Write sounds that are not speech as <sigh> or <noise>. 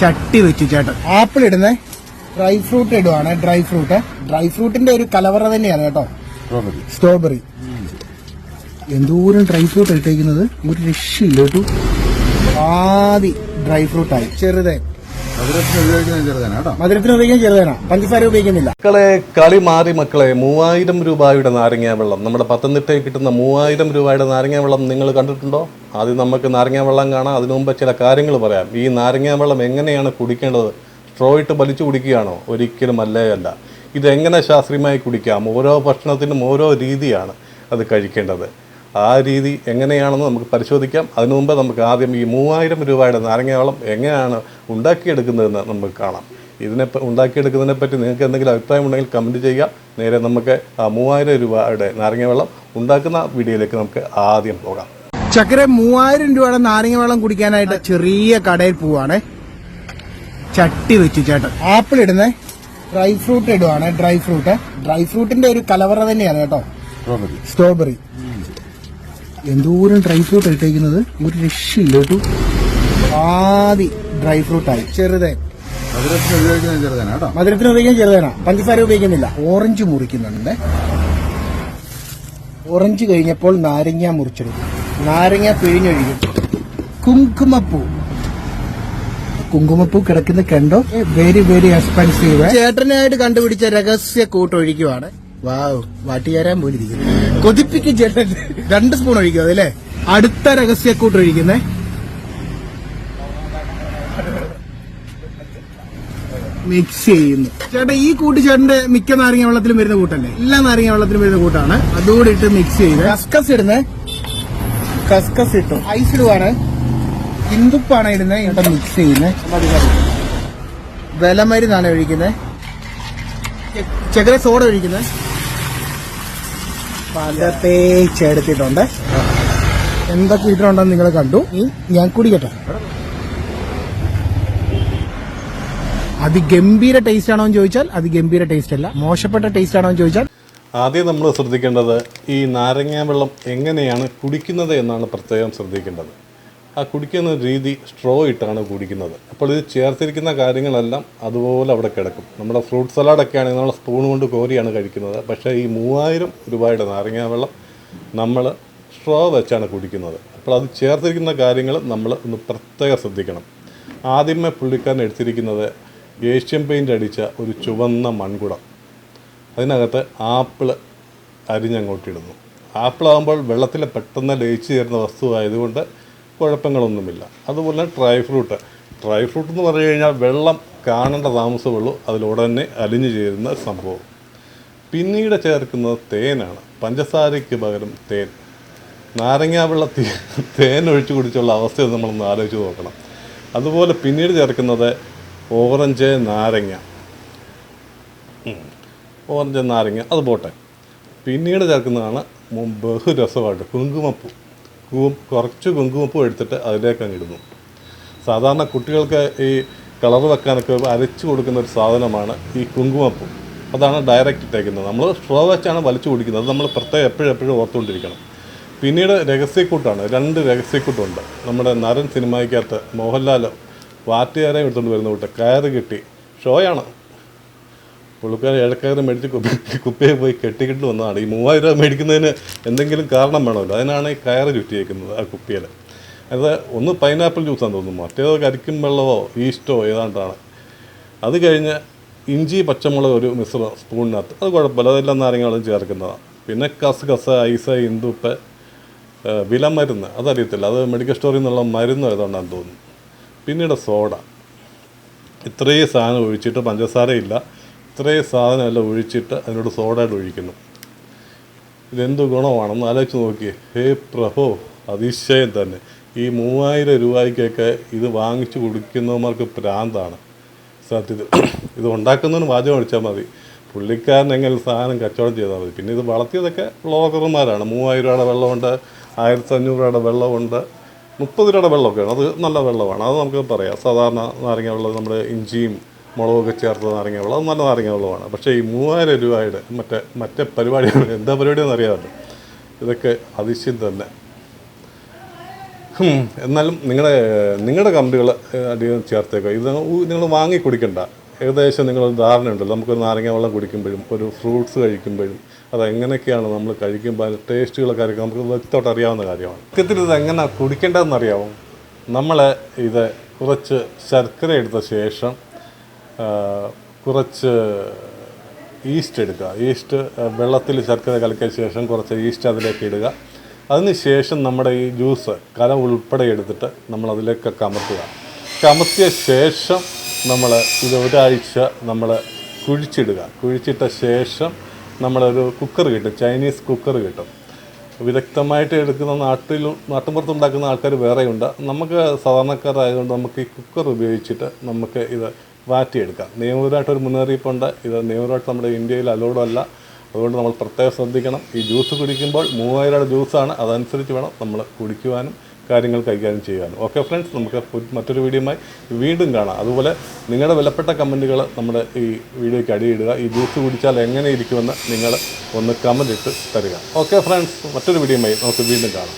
ചട്ടി വെച്ചു ചേട്ടൻ ആപ്പിൾ ഇടുന്നേ. Dry fruit ഇടുവാണ്. Dry fruit. Dry ഫ്രൂട്ടിന്റെ ഒരു കലവറ തന്നെയാണ് കേട്ടോ. സ്ട്രോബെറി എന്തോരം ഡ്രൈ ഫ്രൂട്ട് ഇട്ടേക്കുന്നത്? ഒരു രക്ഷയില്ല കേട്ടു. ആദി ഡ്രൈ ഫ്രൂട്ടായി. ചെറുതേ. മധുരത്തിന് ഉപയോഗിക്കാൻ ചെറുതേനാ പഞ്ചസാര ഉപയോഗിക്കുന്നില്ല. മക്കളെ കളി മാറി മക്കളെ മൂവായിരം രൂപയുടെ നാരങ്ങാവെള്ളം നമ്മുടെ പത്തനംതിട്ടയിൽ കിട്ടുന്ന മൂവായിരം രൂപയുടെ നാരങ്ങാവെള്ളം നിങ്ങൾ കണ്ടിട്ടുണ്ടോ? ആദ്യം നമുക്ക് നാരങ്ങ വെള്ളം കാണാം. അതിനു മുമ്പ് ചില കാര്യങ്ങൾ പറയാം. ഈ നാരങ്ങ വെള്ളം എങ്ങനെയാണ് കുടിക്കേണ്ടത്? സ്ട്രോ ഇട്ട് വലിച്ചു കുടിക്കുകയാണോ? ഒരിക്കലും അല്ലേ അല്ല. ഇതെങ്ങനെ ശാസ്ത്രീയമായി കുടിക്കാം? ഓരോ ഭക്ഷണത്തിനും ഓരോ രീതിയാണ് അത് കഴിക്കേണ്ടത്. ആ രീതി എങ്ങനെയാണെന്ന് നമുക്ക് പരിശോധിക്കാം. അതിനു മുമ്പ് നമുക്ക് ആദ്യം ഈ മൂവായിരം രൂപയുടെ നാരങ്ങ വെള്ളം എങ്ങനെയാണ് ഉണ്ടാക്കിയെടുക്കുന്നതെന്ന് നമുക്ക് കാണാം. ഇതിനെ ഉണ്ടാക്കിയെടുക്കുന്നതിനെ പറ്റി നിങ്ങൾക്ക് എന്തെങ്കിലും അഭിപ്രായം ഉണ്ടെങ്കിൽ കമന്റ് ചെയ്യുക. നേരെ നമുക്ക് ആ മൂവായിരം രൂപയുടെ നാരങ്ങാവെള്ളം ഉണ്ടാക്കുന്ന വീഡിയോയിലേക്ക് നമുക്ക് ആദ്യം പോകാം. ചക്കര മൂവായിരം രൂപയുടെ നാരങ്ങ വെള്ളം കുടിക്കാനായിട്ട് ചെറിയ കടയിൽ പോവാണ്. ചട്ടി വെച്ചു ചേട്ടൻ. ആപ്പിൾ ഇടുന്നേ. ഡ്രൈ ഫ്രൂട്ട് ഇടുവാണ് ഡ്രൈ ഫ്രൂട്ട്. ഡ്രൈ ഫ്രൂട്ടിന്റെ ഒരു കലവറ തന്നെയാണ് കേട്ടോ. സ്ട്രോബെറി എന്തോരം ഡ്രൈ ഫ്രൂട്ട് ഇട്ടേക്കുന്നത്? ഒരു രക്ഷയില്ല കേട്ടോ. ആദ്യ ഡ്രൈ ഫ്രൂട്ടായി ചെറുതെ. കേട്ടോ. മധുരത്തിന് ഉപയോഗിക്കാൻ ചെറുതേനാ പഞ്ചസാര ഉപയോഗിക്കുന്നില്ല. ഓറഞ്ച് മുറിക്കുന്നുണ്ട്. ഓറഞ്ച് കഴിഞ്ഞപ്പോൾ നാരങ്ങ മുറിച്ചെടുക്കും. നാരങ്ങ പിഴിഞ്ഞൊഴിക്കും. കുങ്കുമപ്പൂ. കുങ്കുമപ്പൂ കിടക്കുന്ന കണ്ടോ? വെരി വെരി എക്സ്പെൻസീവ് ചേട്ടനായിട്ട് കണ്ടുപിടിച്ച രഹസ്യ കൂട്ടൊഴിക്കുവാണ് വാവ് വാട്ടിയാരാൻ പോലും ഇരിക്കുന്നു. കൊതിപ്പിക്കും ചേട്ടൻ. രണ്ട് സ്പൂൺ ഒഴിക്കും അതല്ലേ? അടുത്ത രഹസ്യ കൂട്ടൊഴിക്കുന്നേ മിക്സ് ചെയ്യുന്നു. ചേട്ടാ ഈ കൂട്ട് ചേട്ടന്റെ മിക്ക നാരങ്ങ വെള്ളത്തിലും വരുന്ന കൂട്ടല്ലേ? എല്ലാ നാരങ്ങ വെള്ളത്തിലും വരുന്ന കൂട്ടാണ്. അതുകൂടി ഇട്ട് മിക്സ് ചെയ്ത്. കസ്കസ് ഇടുന്നേ. കസ്കസ് ഇട്ടു ഐസ് ഇടുവാണ് ഹിന്ദുപ്പാണ് ഇടുന്നത്. ഇവിടെ മിക്സ് ചെയ്യുന്നത്. വിലമരുന്നാണ് ഒഴിക്കുന്നത്. ചെക്കര സോഡ ഒഴിക്കുന്നത്. പല എന്താ എന്തൊക്കെ ഇട്ടിട്ടുണ്ടെന്ന് നിങ്ങൾ കണ്ടു. ഞാൻ കുടിക്കട്ടെ. അതിഗംഭീര ടേസ്റ്റ് ആണോ എന്ന് ചോദിച്ചാൽ അതിഗംഭീര ടേസ്റ്റ് അല്ല. മോശപ്പെട്ട ടേസ്റ്റ് ആണോ എന്ന് ചോദിച്ചാൽ ആദ്യം നമ്മൾ ശ്രദ്ധിക്കേണ്ടത് ഈ നാരങ്ങാ വെള്ളം എങ്ങനെയാണ് കുടിക്കുന്നത് എന്നാണ് പ്രത്യേകം ശ്രദ്ധിക്കേണ്ടത്. ആ കുടിക്കുന്ന രീതി സ്ട്രോ ഇട്ടാണ് കുടിക്കുന്നത്. അപ്പോൾ ഇത് ചേർത്തിരിക്കുന്ന കാര്യങ്ങളെല്ലാം അതുപോലെ അവിടെ കിടക്കും. നമ്മുടെ ഫ്രൂട്ട് സലാഡൊക്കെ ആണെങ്കിൽ നമ്മൾ സ്പൂൺ കൊണ്ട് കോരിയാണ് കഴിക്കുന്നത്. പക്ഷേ ഈ മൂവായിരം രൂപയുടെ നാരങ്ങ വെള്ളം നമ്മൾ സ്ട്രോ വെച്ചാണ് കുടിക്കുന്നത്. അപ്പോൾ അത് ചേർത്തിരിക്കുന്ന കാര്യങ്ങൾ നമ്മൾ ഒന്ന് പ്രത്യേകം ശ്രദ്ധിക്കണം. ആദ്യമേ പുള്ളിക്കാരൻ എടുത്തിരിക്കുന്നത് ഏഷ്യൻ പെയിന്റ് അടിച്ച ഒരു ചുവന്ന മൺകുടം. അതിനകത്ത് ആപ്പിൾ അരിഞ്ഞങ്ങോട്ടിടുന്നു ആപ്പിളാകുമ്പോൾ വെള്ളത്തിൽ പെട്ടെന്ന് ലയിച്ചു ചേരുന്ന വസ്തു ആയതുകൊണ്ട് കുഴപ്പങ്ങളൊന്നുമില്ല. അതുപോലെ ഡ്രൈ ഫ്രൂട്ട്. ഡ്രൈ ഫ്രൂട്ട് എന്ന് പറഞ്ഞു കഴിഞ്ഞാൽ വെള്ളം കാണേണ്ട താമസമുള്ളൂ. അതിലുടനെ അലിഞ്ഞു ചേരുന്ന സംഭവം. പിന്നീട് ചേർക്കുന്നത് തേനാണ്. പഞ്ചസാരയ്ക്ക് പകരം തേൻ. നാരങ്ങാവെള്ള തേൻ ഒഴിച്ചു കുടിച്ചുള്ള അവസ്ഥ നമ്മളൊന്ന് ആലോചിച്ച് നോക്കണം. അതുപോലെ പിന്നീട് ചേർക്കുന്നത് ഓറഞ്ച് നാരങ്ങ. ഓറഞ്ച് നാരങ്ങ അത് പോട്ടെ. പിന്നീട് ചേർക്കുന്നതാണ് ബഹു ബഹുരസമായിട്ട് കുങ്കുമപ്പൂ. കുറച്ച് കുങ്കുമപ്പൂ എടുത്തിട്ട് അതിലേക്ക് അങ്ങ് ഇടുന്നു. സാധാരണ കുട്ടികൾക്ക് ഈ കളർ വെക്കാനൊക്കെ അരച്ച് കൊടുക്കുന്ന ഒരു സാധനമാണ് ഈ കുങ്കുമപ്പൂ. അതാണ് ഡയറക്റ്റ് ഇട്ടേക്കുന്നത്. നമ്മൾ സ്ട്രോ വെച്ചാണ് വലിച്ചു കുടിക്കുന്നത്. അത് നമ്മൾ പ്രത്യേകം എപ്പോഴും എപ്പോഴും ഓർത്തുകൊണ്ടിരിക്കണം. പിന്നീട് രഹസ്യക്കൂട്ടാണ്. രണ്ട് രഹസ്യക്കൂട്ടുണ്ട്. നമ്മുടെ നരൻ സിനിമയ്ക്കകത്ത് മോഹൻലാൽ വാറ്റുകാരെ എടുത്തുകൊണ്ട് വരുന്ന കൂട്ട് കയറ് കിട്ടി. ഷോയാണ്. പുള്ളിക്കാരൻ ഇഴക്കയറ് മേടിച്ച് കുപ്പി <laughs> കുപ്പിയെ പോയി കെട്ടിക്കിട്ട് വന്നതാണ്. ഈ മൂവായിരം രൂപ മേടിക്കുന്നതിന് എന്തെങ്കിലും കാരണം വേണമല്ലോ. അതിനാണ് ഈ കയറ് ചുറ്റിയേക്കുന്നത് ആ കുപ്പിയിൽ അത് ഒന്ന് പൈനാപ്പിൾ ജ്യൂസാന്ന് തോന്നുന്നു. മറ്റേതോ കരിക്കും വെള്ളമോ ഈസ്റ്റോ ഏതാണ്ടാണ് അത് കഴിഞ്ഞ് ഇഞ്ചി പച്ചമുളക് ഒരു മിശ്രം സ്പൂണിനകത്ത്. അത് കുഴപ്പമില്ല. അതെല്ലാം നാരങ്ങളും ചേർക്കുന്നതാണ്. പിന്നെ കസ് കസ ഐസ് ഇന്ദുപ്പ് വില വിലമരുന്ന്. അതറിയത്തില്ല. അത് മെഡിക്കൽ സ്റ്റോറിൽ നിന്നുള്ള മരുന്ന് ഏതാണ്ടാന്ന് തോന്നുന്നു. പിന്നീട് സോഡ. ഇത്രയും സാധനം ഒഴിച്ചിട്ട് പഞ്ചസാരയില്ല. ഇത്രയും സാധനമെല്ലാം ഒഴിച്ചിട്ട് അതിനോട് സോഡായിട്ട് ഒഴിക്കുന്നു. ഇതെന്ത് ഗുണമാണെന്ന് ആലോചിച്ച് നോക്കിയേ. ഹേ പ്രഭോ അതിശയം തന്നെ. ഈ മൂവായിരം രൂപയ്ക്കൊക്കെ ഇത് വാങ്ങിച്ചു കുടിക്കുന്നവന്മാർക്ക് പ്രാന്താണ്. സത്യത്തിൽ ഇത് ഉണ്ടാക്കുന്നതിന് വാചകം അടിച്ചാൽ മതി. പുള്ളിക്കാരൻ എങ്ങനെ സാധനം കച്ചവടം ചെയ്താൽ മതി. പിന്നെ ഇത് വളർത്തിയതൊക്കെ ബ്ലോഗർമാരാണ്. മൂവായിരം രൂപയുടെ വെള്ളമുണ്ട് ആയിരത്തി അഞ്ഞൂറ് രൂപയുടെ വെള്ളമുണ്ട് മുപ്പത് രൂപയുടെ വെള്ളമൊക്കെയാണ്. അത് നല്ല വെള്ളമാണ്. അത് നമുക്ക് പറയാം. സാധാരണ നാരങ്ങ വെള്ളം നമ്മുടെ ഇഞ്ചിയും മുളകൊക്കെ ചേർത്ത നാരങ്ങ വെള്ളം അത് നല്ല നാരങ്ങ വെള്ളമാണ് പക്ഷേ ഈ മൂവായിരം രൂപയുടെ മറ്റേ മറ്റേ പരിപാടികൾ എന്താ പരിപാടിയെന്ന് അറിയാമല്ലോ ഇതൊക്കെ അതിശയം തന്നെ. എന്നാലും നിങ്ങളുടെ നിങ്ങളുടെ കമ്പികൾ അധികം ചേർത്തേക്കുക ഇത് നിങ്ങൾ വാങ്ങി കുടിക്കണ്ട. ഏകദേശം നിങ്ങൾ ധാരണയുണ്ടല്ലോ നമുക്ക് നാരങ്ങ വെള്ളം കുടിക്കുമ്പോഴും ഒരു ഫ്രൂട്ട്സ് കഴിക്കുമ്പോഴും അത് എങ്ങനെയൊക്കെയാണ് നമ്മൾ കഴിക്കുമ്പോൾ അതിന്റെ ടേസ്റ്റുകളൊക്കെ ആയിരിക്കും നമുക്ക് വ്യക്തമായിട്ട് അറിയാവുന്ന കാര്യമാണ്. സത്യത്തിൽ ഇത് എങ്ങനെ കുടിക്കേണ്ടതെന്ന് അറിയാവും? നമ്മൾ ഇത് കുറച്ച് ശർക്കര എടുത്ത ശേഷം കുറച്ച് ഈസ്റ്റ് എടുക്കുക. ഈസ്റ്റ് വെള്ളത്തിൽ ശർക്കര കലക്കിയ ശേഷം കുറച്ച് ഈസ്റ്റ് അതിലേക്ക് ഇടുക. അതിനുശേഷം നമ്മുടെ ഈ ജ്യൂസ് കലം ഉൾപ്പെടെ എടുത്തിട്ട് നമ്മൾ അതിലേക്ക് കമർത്തുക. കമർത്തിയ ശേഷം നമ്മൾ ഇത് ഒരാഴ്ച നമ്മൾ കുഴിച്ചിടുക. കുഴിച്ചിട്ട ശേഷം നമ്മളൊരു കുക്കർ കിട്ടും. ചൈനീസ് കുക്കർ കിട്ടും. വിദഗ്ധമായിട്ട് എടുക്കുന്ന നാട്ടിൽ നാട്ടുമ്പുറത്ത് ഉണ്ടാക്കുന്ന ആൾക്കാർ വേറെയുണ്ട്. നമുക്ക് സാധാരണക്കാരായതുകൊണ്ട് നമുക്ക് ഈ കുക്കർ ഉപയോഗിച്ചിട്ട് നമുക്ക് ഇത് വാറ്റിയെടുക്കാം നിയമപരമായിട്ടൊരു മുന്നറിയിപ്പുണ്ട്. ഇത് നിയമപരമായിട്ട് നമ്മുടെ ഇന്ത്യയിൽ അലോഡും അല്ല അതുകൊണ്ട് നമ്മൾ പ്രത്യേകം ശ്രദ്ധിക്കണം. ഈ ജ്യൂസ് കുടിക്കുമ്പോൾ മൂവായിരം ജ്യൂസാണ്. അതനുസരിച്ച് വേണം നമ്മൾ കുടിക്കുവാനും കാര്യങ്ങൾ കൈകാര്യം ചെയ്യാനും ഓക്കെ ഫ്രണ്ട്സ് നമുക്ക് മറ്റൊരു വീഡിയോയുമായി വീണ്ടും കാണാം. അതുപോലെ നിങ്ങളുടെ വിലപ്പെട്ട കമന്റുകൾ നമ്മുടെ ഈ വീഡിയോയ്ക്ക് അടിയിടുക. ഈ ജ്യൂസ് കുടിച്ചാൽ എങ്ങനെ ഇരിക്കുമെന്ന് നിങ്ങൾ ഒന്ന് കമന്റ് ഇട്ട് തരിക. ഓക്കെ ഫ്രണ്ട്സ് മറ്റൊരു വീഡിയോയുമായി നമുക്ക് വീണ്ടും കാണാം.